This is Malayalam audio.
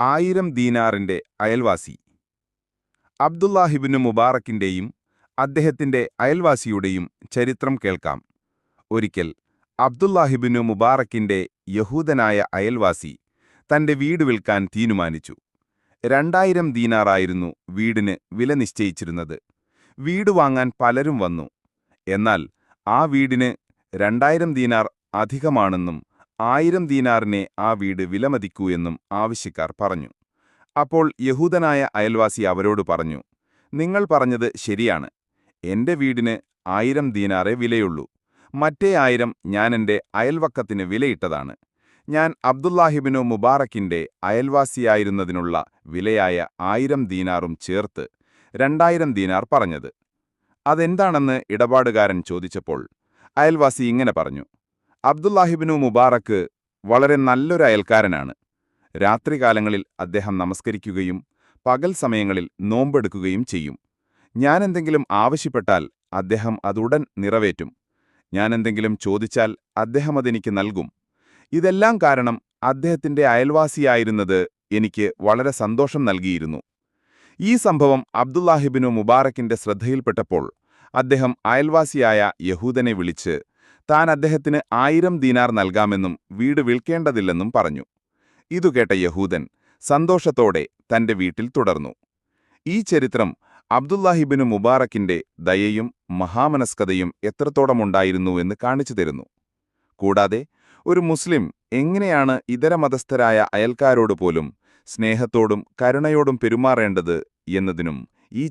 ആയിരം ദീനാറിന്റെ അയൽവാസി. അബ്ദുല്ലാഹിബിനു മുബാറക്കിന്റെയും അദ്ദേഹത്തിന്റെ അയൽവാസിയുടെയും ചരിത്രം കേൾക്കാം. ഒരിക്കൽ അബ്ദുല്ലാഹിബിനു മുബാറക്കിന്റെ യഹൂദനായ അയൽവാസി തന്റെ വീട് വിൽക്കാൻ തീരുമാനിച്ചു. രണ്ടായിരം ദീനാറായിരുന്നു വീടിന് വില നിശ്ചയിച്ചിരുന്നത്. വീട് വാങ്ങാൻ പലരും വന്നു. എന്നാൽ ആ വീടിന് രണ്ടായിരം ദീനാർ അധികമാണെന്നും ആയിരം ദീനാറിനെ ആ വീട് വിലമതിക്കൂ എന്നും ആവശ്യക്കാർ പറഞ്ഞു. അപ്പോൾ യഹൂദനായ അയൽവാസി അവരോട് പറഞ്ഞു നിങ്ങൾ പറഞ്ഞത് ശരിയാണ്. എന്റെ വീടിന് ആയിരം ദീനാറെ വിലയുള്ളൂ. മറ്റേ ആയിരം ഞാൻ എന്റെ അയൽവക്കത്തിന് വിലയിട്ടതാണ്. ഞാൻ അബ്ദുല്ലാഹിബിനു മുബാറക്കിന്റെ അയൽവാസിയായിരുന്നതിനുള്ള വിലയായ ആയിരം ദീനാറും ചേർത്ത് രണ്ടായിരം ദീനാർ പറഞ്ഞത്. അതെന്താണെന്ന് ഇടപാടുകാരൻ ചോദിച്ചപ്പോൾ അയൽവാസി ഇങ്ങനെ പറഞ്ഞു അബ്ദുല്ലാഹിബിനു മുബാറക്ക് വളരെ നല്ലൊരു അയൽക്കാരനാണ്. രാത്രികാലങ്ങളിൽ അദ്ദേഹം നമസ്കരിക്കുകയും പകൽ സമയങ്ങളിൽ നോമ്പെടുക്കുകയും ചെയ്യും. ഞാൻ എന്തെങ്കിലും ആവശ്യപ്പെട്ടാൽ അദ്ദേഹം അതുടൻ നിറവേറ്റും. ഞാൻ എന്തെങ്കിലും ചോദിച്ചാൽ അദ്ദേഹം അതെനിക്ക് നൽകും. ഇതെല്ലാം കാരണം അദ്ദേഹത്തിന്റെ അയൽവാസിയായിരുന്നത് എനിക്ക് വളരെ സന്തോഷം നൽകിയിരുന്നു. ഈ സംഭവം അബ്ദുല്ലാഹിബിനു മുബാറക്കിന്റെ ശ്രദ്ധയിൽപ്പെട്ടപ്പോൾ അദ്ദേഹം അയൽവാസിയായ യഹൂദനെ വിളിച്ച് താൻ അദ്ദേഹത്തിന് ആയിരം ദീനാർ നൽകാമെന്നും വീട് വിൽക്കേണ്ടതില്ലെന്നും പറഞ്ഞു. ഇതുകേട്ട യഹൂദൻ സന്തോഷത്തോടെ തന്റെ വീട്ടിൽ തുടർന്നു. ഈ ചരിത്രം അബ്ദുല്ലാഹിബിനു മുബാറക്കിന്റെ ദയയും മഹാമനസ്കതയും എത്രത്തോളമുണ്ടായിരുന്നു എന്ന് കാണിച്ചു തരുന്നു. കൂടാതെ ഒരു മുസ്ലിം എങ്ങനെയാണ് ഇതര മതസ്ഥരായ അയൽക്കാരോട് പോലും സ്നേഹത്തോടും കരുണയോടും പെരുമാറേണ്ടത് എന്നതിനും ഈ